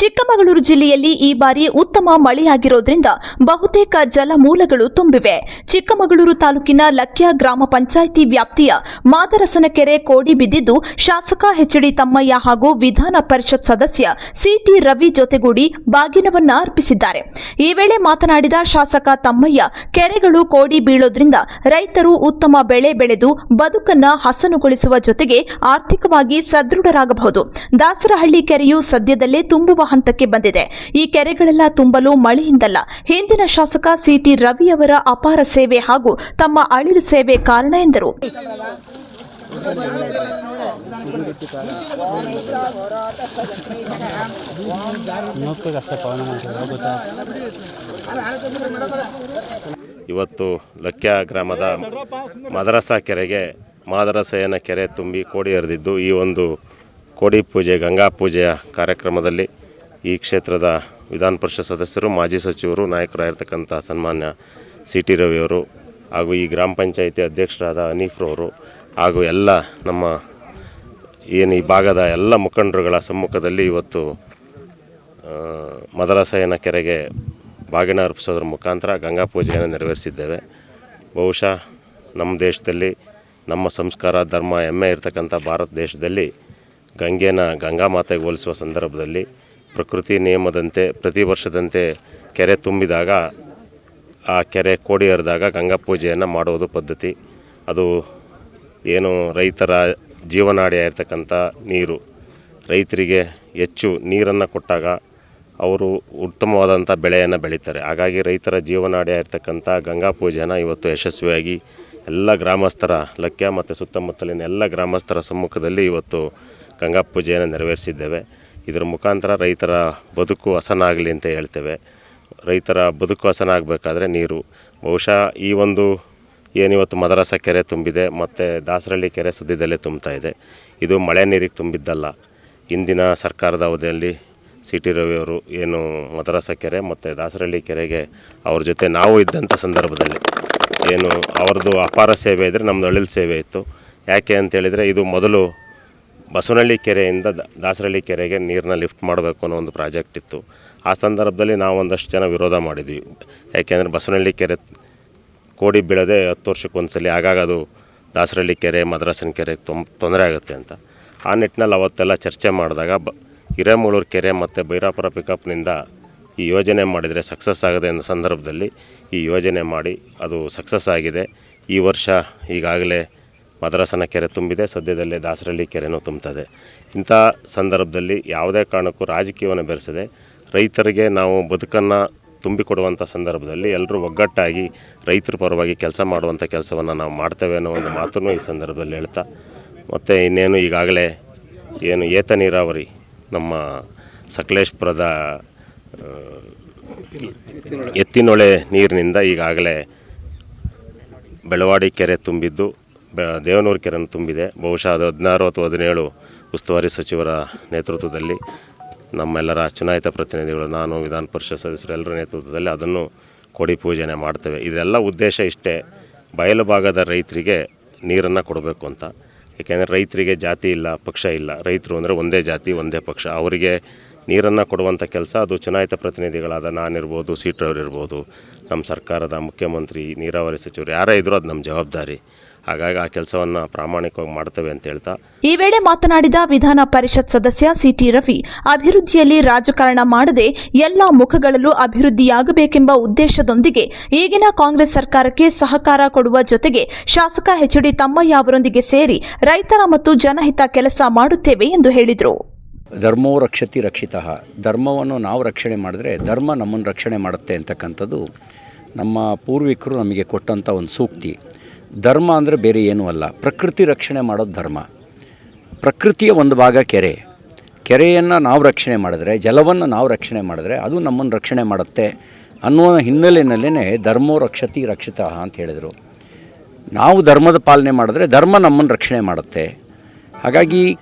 ಚಿಕ್ಕಮಗಳೂರು ಜಿಲ್ಲೆಯಲ್ಲಿ ಈ ಬಾರಿ ಉತ್ತಮ ಮಳೆಯಾಗಿರೋದ್ರಿಂದ ಬಹುತೇಕ ಜಲಮೂಲಗಳು ತುಂಬಿವೆ. ಚಿಕ್ಕಮಗಳೂರು ತಾಲೂಕಿನ ಲಕ್ಯ ಗ್ರಾಮ ಪಂಚಾಯಿತಿ ವ್ಯಾಪ್ತಿಯ ಮಾದರಸನಕೆರೆ ಕೋಡಿ ಬಿದ್ದಿದ್ದು ಶಾಸಕ ಎಚ್ಡಿ ತಮ್ಮಯ್ಯ ಹಾಗೂ ವಿಧಾನ ಪರಿಷತ್ ಸದಸ್ಯ ಸಿಟಿ ರವಿ ಜೊತೆಗೂಡಿ ಬಾಗಿನವನ್ನ ಅರ್ಪಿಸಿದ್ದಾರೆ. ಈ ವೇಳೆ ಮಾತನಾಡಿದ ಶಾಸಕ ತಮ್ಮಯ್ಯ, ಕೆರೆಗಳು ಕೋಡಿ ಬೀಳೋದ್ರಿಂದ ರೈತರು ಉತ್ತಮ ಬೆಳೆ ಬೆಳೆದು ಬದುಕನ್ನ ಹಸನುಗೊಳಿಸುವ ಜೊತೆಗೆ ಆರ್ಥಿಕವಾಗಿ ಸದೃಢರಾಗಬಹುದು. ದಾಸರಹಳ್ಳಿ ಕೆರೆಯು ಸದ್ಯದಲ್ಲೇ ತುಂಬುವ ಹಂತಕ್ಕೆ ಬಂದಿದೆ. ಈ ಕೆರೆಗಳೆಲ್ಲ ತುಂಬಲು ಮಳೆಯಿಂದಲ್ಲ. ಹಿಂದಿನ ಶಾಸಕ ಸಿಟಿ ರವಿಯವರ ಅಪಾರ ಸೇವೆ ಹಾಗೂ ತಮ್ಮ ಅಳಿಲು ಸೇವೆ ಕಾರಣ ಎಂದರು. ಇವತ್ತು ಲಕ್ಯ ಗ್ರಾಮದ ಮದರಸಾ ಕೆರೆಗೆ ಮಾದರಸೆಯನ ಕೆರೆ ತುಂಬಿ ಕೋಡಿ ಹರಿದಿದ್ದು ಈ ಒಂದು ಕೋಡಿ ಪೂಜೆ, ಗಂಗಾ ಪೂಜೆಯ ಕಾರ್ಯಕ್ರಮದಲ್ಲಿ ಈ ಕ್ಷೇತ್ರದ ವಿಧಾನ ಪರಿಷತ್ ಸದಸ್ಯರು, ಮಾಜಿ ಸಚಿವರು, ನಾಯಕರಾಗಿರ್ತಕ್ಕಂಥ ಸನ್ಮಾನ್ಯ ಸಿ ಟಿ ರವಿಯವರು ಹಾಗೂ ಈ ಗ್ರಾಮ ಪಂಚಾಯಿತಿ ಅಧ್ಯಕ್ಷರಾದ ಅನೀಫ್ರವರು ಹಾಗೂ ಎಲ್ಲ ನಮ್ಮ ಏನು ಈ ಭಾಗದ ಎಲ್ಲ ಮುಖಂಡರುಗಳ ಸಮ್ಮುಖದಲ್ಲಿ ಇವತ್ತು ಮದರಸಯನ ಕೆರೆಗೆ ಬಾಗಿನ ಅರ್ಪಿಸೋದ್ರ ಮುಖಾಂತರ ಗಂಗಾ ಪೂಜೆಯನ್ನು ನೆರವೇರಿಸಿದ್ದೇವೆ. ಬಹುಶಃ ನಮ್ಮ ದೇಶದಲ್ಲಿ, ನಮ್ಮ ಸಂಸ್ಕಾರ, ಧರ್ಮ, ಹೆಮ್ಮೆ ಇರತಕ್ಕಂಥ ಭಾರತ ದೇಶದಲ್ಲಿ ಗಂಗೆನ ಗಂಗಾ ಮಾತೆಗೆ ಹೋಲಿಸುವ ಸಂದರ್ಭದಲ್ಲಿ ಪ್ರಕೃತಿ ನಿಯಮದಂತೆ ಪ್ರತಿ ವರ್ಷದಂತೆ ಕೆರೆ ತುಂಬಿದಾಗ ಆ ಕೆರೆ ಕೋಡಿ ಹರಿದಾಗ ಗಂಗಾ ಪೂಜೆಯನ್ನು ಮಾಡುವುದು ಪದ್ಧತಿ. ಅದು ಏನು ರೈತರ ಜೀವನಾಡಿ ಆಗಿರ್ತಕ್ಕಂಥ ನೀರು. ರೈತರಿಗೆ ಹೆಚ್ಚು ನೀರನ್ನು ಕೊಟ್ಟಾಗ ಅವರು ಉತ್ತಮವಾದಂಥ ಬೆಳೆಯನ್ನು ಬೆಳೀತಾರೆ. ಹಾಗಾಗಿ ರೈತರ ಜೀವನಾಡಿ ಆಗಿರ್ತಕ್ಕಂಥ ಗಂಗಾ ಪೂಜೆನ ಇವತ್ತು ಯಶಸ್ವಿಯಾಗಿ ಎಲ್ಲ ಗ್ರಾಮಸ್ಥರ ಲಕ್ಯ ಮತ್ತು ಸುತ್ತಮುತ್ತಲಿನ ಎಲ್ಲ ಗ್ರಾಮಸ್ಥರ ಸಮ್ಮುಖದಲ್ಲಿ ಇವತ್ತು ಗಂಗಾ ಪೂಜೆಯನ್ನು ನೆರವೇರಿಸಿದ್ದೇವೆ. ಇದರ ಮುಖಾಂತರ ರೈತರ ಬದುಕು ಹಸನಾಗಲಿ ಅಂತ ಹೇಳ್ತೇವೆ. ರೈತರ ಬದುಕು ಹಸನಾಗಬೇಕಾದ್ರೆ ನೀರು. ಬಹುಶಃ ಈ ಒಂದು ಏನಿವತ್ತು ಮದರಸ ಕೆರೆ ತುಂಬಿದೆ, ಮತ್ತು ದಾಸರಳ್ಳಿ ಕೆರೆ ಸದ್ಯದಲ್ಲೇ ತುಂಬ್ತಾ ಇದೆ. ಇದು ಮಳೆ ನೀರಿಗೆ ತುಂಬಿದ್ದಲ್ಲ. ಇಂದಿನ ಸರ್ಕಾರದ ಅವಧಿಯಲ್ಲಿ ಸಿ ಟಿ ರವಿಯವರು ಏನು ಮದರಸ ಕೆರೆ ಮತ್ತು ದಾಸರಳ್ಳಿ ಕೆರೆಗೆ ಅವ್ರ ಜೊತೆ ನಾವು ಇದ್ದಂಥ ಸಂದರ್ಭದಲ್ಲಿ ಏನು ಅವ್ರದ್ದು ಅಪಾರ ಸೇವೆ ಇದ್ದರೆ ನಮ್ಮದು ಅಳಿಲ್ ಸೇವೆ ಇತ್ತು. ಯಾಕೆ ಅಂತೇಳಿದರೆ ಇದು ಮೊದಲು ಬಸವನಹಳ್ಳಿ ಕೆರೆಯಿಂದ ದಾಸರಹಳ್ಳಿ ಕೆರೆಗೆ ನೀರನ್ನ ಲಿಫ್ಟ್ ಮಾಡಬೇಕು ಅನ್ನೋ ಒಂದು ಪ್ರಾಜೆಕ್ಟ್ ಇತ್ತು. ಆ ಸಂದರ್ಭದಲ್ಲಿ ನಾವು ಒಂದಷ್ಟು ಜನ ವಿರೋಧ ಮಾಡಿದ್ವಿ. ಯಾಕೆಂದರೆ ಬಸವನಹಳ್ಳಿ ಕೆರೆ ಕೋಡಿ ಬೀಳದೆ ಹತ್ತು ವರ್ಷಕ್ಕೆ ಆಗಾಗ ಅದು ದಾಸರಳ್ಳಿ ಕೆರೆ, ಮದ್ರಾಸನ ಕೆರೆ ತೊಂ, ತೊಂದರೆ ಆಗುತ್ತೆ ಅಂತ. ಆ ನಿಟ್ಟಿನಲ್ಲಿ ಅವತ್ತೆಲ್ಲ ಚರ್ಚೆ ಮಾಡಿದಾಗ ಬ, ಹಿರೇಮೂಳೂರು ಕೆರೆ ಮತ್ತು ಬೈರಾಪುರ ಪಿಕಪ್ನಿಂದ ಈ ಯೋಜನೆ ಮಾಡಿದರೆ ಸಕ್ಸಸ್ ಆಗದೆ ಅನ್ನೋ ಸಂದರ್ಭದಲ್ಲಿ ಈ ಯೋಜನೆ ಮಾಡಿ ಅದು ಸಕ್ಸಸ್ ಆಗಿದೆ. ಈ ವರ್ಷ ಈಗಾಗಲೇ ಮದ್ರಾಸನ ಕೆರೆ ತುಂಬಿದೆ, ಸದ್ಯದಲ್ಲೇ ದಾಸರಳ್ಳಿ ಕೆರೆನೂ ತುಂಬುತ್ತದೆ ಇಂಥ ಸಂದರ್ಭದಲ್ಲಿ ಯಾವುದೇ ಕಾರಣಕ್ಕೂ ರಾಜಕೀಯವನ್ನು ಬೆರೆಸದೆ ರೈತರಿಗೆ ನಾವು ಬದುಕನ್ನು ತುಂಬಿಕೊಡುವಂಥ ಸಂದರ್ಭದಲ್ಲಿ ಎಲ್ಲರೂ ಒಗ್ಗಟ್ಟಾಗಿ ರೈತರ ಪರವಾಗಿ ಕೆಲಸ ಮಾಡುವಂಥ ಕೆಲಸವನ್ನು ನಾವು ಮಾಡ್ತೇವೆ ಅನ್ನೋ ಒಂದು ಮಾತನ್ನು ಈ ಸಂದರ್ಭದಲ್ಲಿ ಹೇಳ್ತಾ, ಮತ್ತು ಇನ್ನೇನು ಈಗಾಗಲೇ ಏನು ಏತ ನೀರಾವರಿ ನಮ್ಮ ಸಕಲೇಶ್ಪುರದ, ಎತ್ತಿನೊಳೆ ನೀರಿನಿಂದ ಈಗಾಗಲೇ ಬೆಳವಾಡಿ ಕೆರೆ ತುಂಬಿದ್ದು ದೇವನೂರು ಕೆರೆಯನ್ನು ತುಂಬಿದೆ. ಬಹುಶಃ ಅದು ಹದಿನಾರು ಅಥವಾ ಹದಿನೇಳು ಉಸ್ತುವಾರಿ ಸಚಿವರ ನೇತೃತ್ವದಲ್ಲಿ ನಮ್ಮೆಲ್ಲರ ಚುನಾಯಿತ ಪ್ರತಿನಿಧಿಗಳು, ನಾನು, ವಿಧಾನ ಪರಿಷತ್ ಸದಸ್ಯರು ಎಲ್ಲರ ನೇತೃತ್ವದಲ್ಲಿ ಅದನ್ನು ಕೊಡಿ ಪೂಜೆನೆ ಮಾಡ್ತೇವೆ. ಇದೆಲ್ಲ ಉದ್ದೇಶ ಇಷ್ಟೇ. ಬಯಲು ಭಾಗದ ರೈತರಿಗೆ ನೀರನ್ನು ಕೊಡಬೇಕು ಅಂತ. ಏಕೆಂದರೆ ರೈತರಿಗೆ ಜಾತಿ ಇಲ್ಲ, ಪಕ್ಷ ಇಲ್ಲ. ರೈತರು ಅಂದರೆ ಒಂದೇ ಜಾತಿ, ಒಂದೇ ಪಕ್ಷ. ಅವರಿಗೆ ನೀರನ್ನು ಕೊಡುವಂಥ ಕೆಲಸ ಅದು ಚುನಾಯಿತ ಪ್ರತಿನಿಧಿಗಳಾದ ನಾನಿರ್ಬೋದು ಸೀಟ್ರವ್ರು ಇರ್ಬೋದು ನಮ್ಮ ಸರ್ಕಾರದ ಮುಖ್ಯಮಂತ್ರಿ, ನೀರಾವರಿ ಸಚಿವರು, ಯಾರೇ ಇದ್ದರೂ ಅದು ನಮ್ಮ ಜವಾಬ್ದಾರಿ. ಹಾಗಾಗಿ ಆ ಕೆಲಸವನ್ನು ಪ್ರಾಮಾಣಿಕವಾಗಿ ಮಾಡ್ತೇವೆ ಅಂತ ಹೇಳ್ತಾ. ಈ ವೇಳೆ ಮಾತನಾಡಿದ ವಿಧಾನ ಪರಿಷತ್ ಸದಸ್ಯ ಸಿಟಿ ರವಿ ಅಭಿವೃದ್ಧಿಯಲ್ಲಿ ರಾಜಕಾರಣ ಮಾಡದೆ ಎಲ್ಲ ಮುಖಗಳಲ್ಲೂ ಅಭಿವೃದ್ಧಿಯಾಗಬೇಕೆಂಬ ಉದ್ದೇಶದೊಂದಿಗೆ ಈಗಿನ ಕಾಂಗ್ರೆಸ್ ಸರ್ಕಾರಕ್ಕೆ ಸಹಕಾರ ಕೊಡುವ ಜೊತೆಗೆ ಶಾಸಕ ಎಚ್ಡಿ ತಮ್ಮಯ್ಯ ಅವರೊಂದಿಗೆ ಸೇರಿ ರೈತರ ಮತ್ತು ಜನಹಿತ ಕೆಲಸ ಮಾಡುತ್ತೇವೆ ಎಂದು ಹೇಳಿದರು. ಧರ್ಮೋ ರಕ್ಷತಿ ರಕ್ಷಿತ. ಧರ್ಮವನ್ನು ನಾವು ರಕ್ಷಣೆ ಮಾಡಿದ್ರೆ ಧರ್ಮ ನಮ್ಮನ್ನು ರಕ್ಷಣೆ ಮಾಡುತ್ತೆ ಅಂತಕ್ಕಂಥದ್ದು ನಮ್ಮ ಪೂರ್ವಿಕರು ನಮಗೆ ಕೊಟ್ಟಂಥ ಒಂದು ಸೂಕ್ತಿ. ಧರ್ಮ ಅಂದರೆ ಬೇರೆ ಏನೂ ಅಲ್ಲ. ಪ್ರಕೃತಿ ರಕ್ಷಣೆ ಮಾಡೋದು ಧರ್ಮ. ಪ್ರಕೃತಿಯ ಒಂದು ಭಾಗ ಕೆರೆ. ಕೆರೆಯನ್ನು ನಾವು ರಕ್ಷಣೆ ಮಾಡಿದ್ರೆ, ಜಲವನ್ನು ನಾವು ರಕ್ಷಣೆ ಮಾಡಿದ್ರೆ ಅದು ನಮ್ಮನ್ನು ರಕ್ಷಣೆ ಮಾಡುತ್ತೆ ಅನ್ನೋ ಹಿನ್ನೆಲೆಯಲ್ಲೇ ಧರ್ಮೋ ರಕ್ಷತಿ ರಕ್ಷಿತ ಅಂತ ಹೇಳಿದರು. ನಾವು ಧರ್ಮದ ಪಾಲನೆ ಮಾಡಿದ್ರೆ ಧರ್ಮ ನಮ್ಮನ್ನು ರಕ್ಷಣೆ ಮಾಡುತ್ತೆ. ಹಾಗಾಗಿ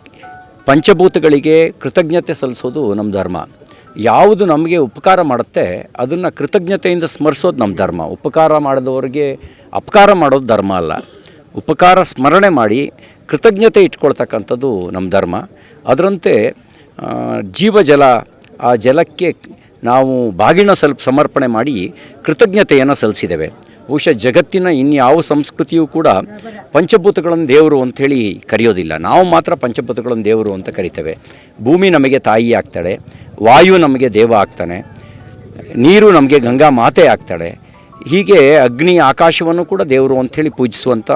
ಪಂಚಭೂತಗಳಿಗೆ ಕೃತಜ್ಞತೆ ಸಲ್ಲಿಸೋದು ನಮ್ಮ ಧರ್ಮ. ಯಾವುದು ನಮಗೆ ಉಪಕಾರ ಮಾಡುತ್ತೆ, ಅದನ್ನು ಕೃತಜ್ಞತೆಯಿಂದ ಸ್ಮರಿಸೋದು ನಮ್ಮ ಧರ್ಮ. ಉಪಕಾರ ಮಾಡಿದವರಿಗೆ ಅಪಕಾರ ಮಾಡೋದು ಧರ್ಮ ಅಲ್ಲ. ಉಪಕಾರ ಸ್ಮರಣೆ ಮಾಡಿ ಕೃತಜ್ಞತೆ ಇಟ್ಕೊಳ್ತಕ್ಕಂಥದ್ದು ನಮ್ಮ ಧರ್ಮ. ಅದರಂತೆ ಜೀವಜಲ ಆ ಜಲಕ್ಕೆ ನಾವು ಬಾಗಿನ ಸ್ವಲ್ಪ ಸಮರ್ಪಣೆ ಮಾಡಿ ಕೃತಜ್ಞತೆಯನ್ನು ಸಲ್ಲಿಸಿದ್ದೇವೆ. ಬಹುಶಃ ಜಗತ್ತಿನ ಇನ್ಯಾವ ಸಂಸ್ಕೃತಿಯೂ ಕೂಡ ಪಂಚಭೂತಗಳನ್ನು ದೇವರು ಅಂಥೇಳಿ ಕರೆಯೋದಿಲ್ಲ. ನಾವು ಮಾತ್ರ ಪಂಚಭೂತಗಳನ್ನು ದೇವರು ಅಂತ ಕರಿತೇವೆ. ಭೂಮಿ ನಮಗೆ ತಾಯಿ ಆಗ್ತಾಳೆ ವಾಯು ನಮಗೆ ದೇವ ಆಗ್ತಾನೆ, ನೀರು ನಮಗೆ ಗಂಗಾ ಮಾತೆ ಆಗ್ತಾಳೆ. ಹೀಗೆ ಅಗ್ನಿ ಆಕಾಶವನ್ನು ಕೂಡ ದೇವರು ಅಂಥೇಳಿ ಪೂಜಿಸುವಂಥ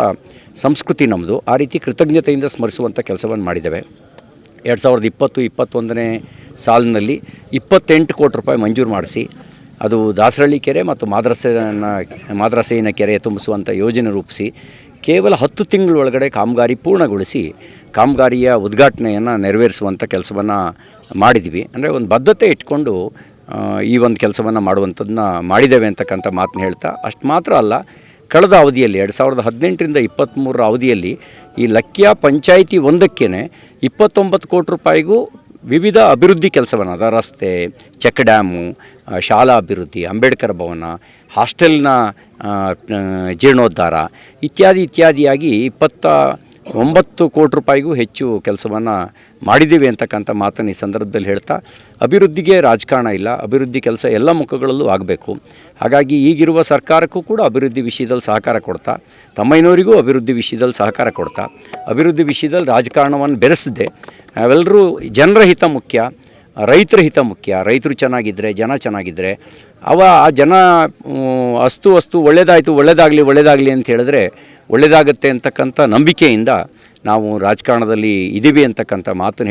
ಸಂಸ್ಕೃತಿ ನಮ್ಮದು ಆ ರೀತಿ ಕೃತಜ್ಞತೆಯಿಂದ ಸ್ಮರಿಸುವಂಥ ಕೆಲಸವನ್ನು ಮಾಡಿದ್ದೇವೆ. ಎರಡು ಸಾವಿರದ ಇಪ್ಪತ್ತು, ಇಪ್ಪತ್ತೊಂದನೇ ಸಾಲಿನಲ್ಲಿ ಇಪ್ಪತ್ತೆಂಟು ಕೋಟಿ ರೂಪಾಯಿ ಮಂಜೂರು ಮಾಡಿಸಿ, ಅದು ದಾಸರಳ್ಳಿ ಕೆರೆ ಮತ್ತು ಮಾದ್ರಸನ ಮಾದ್ರಸೆಯಿನ ಕೆರೆ ತುಂಬಿಸುವಂಥ ಯೋಜನೆ ರೂಪಿಸಿ ಕೇವಲ ಹತ್ತು ತಿಂಗಳ ಒಳಗಡೆ ಕಾಮಗಾರಿ ಪೂರ್ಣಗೊಳಿಸಿ ಕಾಮಗಾರಿಯ ಉದ್ಘಾಟನೆಯನ್ನು ನೆರವೇರಿಸುವಂಥ ಕೆಲಸವನ್ನು ಮಾಡಿದ್ವಿ. ಅಂದರೆ ಒಂದು ಬದ್ಧತೆ ಇಟ್ಕೊಂಡು ಈ ಒಂದು ಕೆಲಸವನ್ನು ಮಾಡುವಂಥದ್ದನ್ನ ಮಾಡಿದ್ದೇವೆ ಅಂತಕ್ಕಂಥ ಮಾತನ್ನ ಹೇಳ್ತಾ, ಅಷ್ಟು ಮಾತ್ರ ಅಲ್ಲ, ಕಳೆದ ಅವಧಿಯಲ್ಲಿ, ಎರಡು ಸಾವಿರದ ಹದಿನೆಂಟರಿಂದ ಇಪ್ಪತ್ತ್ಮೂರರ ಅವಧಿಯಲ್ಲಿ ಈ ಲಕ್ಯ ಪಂಚಾಯಿತಿ ಒಂದಕ್ಕೇ ಇಪ್ಪತ್ತೊಂಬತ್ತು ಕೋಟಿ ರೂಪಾಯಿಗೂ ವಿವಿಧ ಅಭಿವೃದ್ಧಿ ಕೆಲಸವನ್ನು, ಅದ ರಸ್ತೆ, ಚೆಕ್ ಡ್ಯಾಮು ಶಾಲಾ ಅಭಿವೃದ್ಧಿ, ಅಂಬೇಡ್ಕರ್ ಭವನ, ಹಾಸ್ಟೆಲ್ನ ಜೀರ್ಣೋದ್ಧಾರ, ಇತ್ಯಾದಿ ಇತ್ಯಾದಿಯಾಗಿ ಇಪ್ಪತ್ತ ಒಂಬತ್ತು ಕೋಟಿ ರೂಪಾಯಿಗೂ ಹೆಚ್ಚು ಕೆಲಸವನ್ನು ಮಾಡಿದ್ದೀವಿ ಅಂತಕ್ಕಂಥ ಮಾತನ್ನು ಈ ಸಂದರ್ಭದಲ್ಲಿ ಹೇಳ್ತಾ, ಅಭಿವೃದ್ಧಿಗೆ ರಾಜಕಾರಣ ಇಲ್ಲ, ಅಭಿವೃದ್ಧಿ ಕೆಲಸ ಎಲ್ಲ ಮುಖಗಳಲ್ಲೂ ಆಗಬೇಕು. ಹಾಗಾಗಿ ಈಗಿರುವ ಸರ್ಕಾರಕ್ಕೂ ಕೂಡ ಅಭಿವೃದ್ಧಿ ವಿಷಯದಲ್ಲಿ ಸಹಕಾರ ಕೊಡ್ತಾ, ತಮ್ಮಯ್ಯನವರಿಗೂ ಅಭಿವೃದ್ಧಿ ವಿಷಯದಲ್ಲಿ ಸಹಕಾರ ಕೊಡ್ತಾ, ಅಭಿವೃದ್ಧಿ ವಿಷಯದಲ್ಲಿ ರಾಜಕಾರಣವನ್ನು ಬೆರೆಸದೆ, ನಾವೆಲ್ಲರೂ ಜನರ ಹಿತ ಮುಖ್ಯ ರೈತರ ಹಿತ ಮುಖ್ಯ. ರೈತರು ಚೆನ್ನಾಗಿದ್ದರೆ ಜನ ಚೆನ್ನಾಗಿದ್ದರೆ ಅವ ಆ ಜನ ಅಸ್ತು ಅಸ್ತು ಒಳ್ಳೇದಾಯಿತು, ಒಳ್ಳೇದಾಗಲಿ ಒಳ್ಳೇದಾಗಲಿ ಅಂತ ಹೇಳಿದ್ರೆ ಒಳ್ಳೆಯದಾಗತ್ತೆ ಅಂತಕ್ಕಂಥ ನಂಬಿಕೆಯಿಂದ ನಾವು ರಾಜಕಾರಣದಲ್ಲಿ ಇದ್ದೀವಿ ಅಂತಕ್ಕಂಥ ಮಾತನ್ನು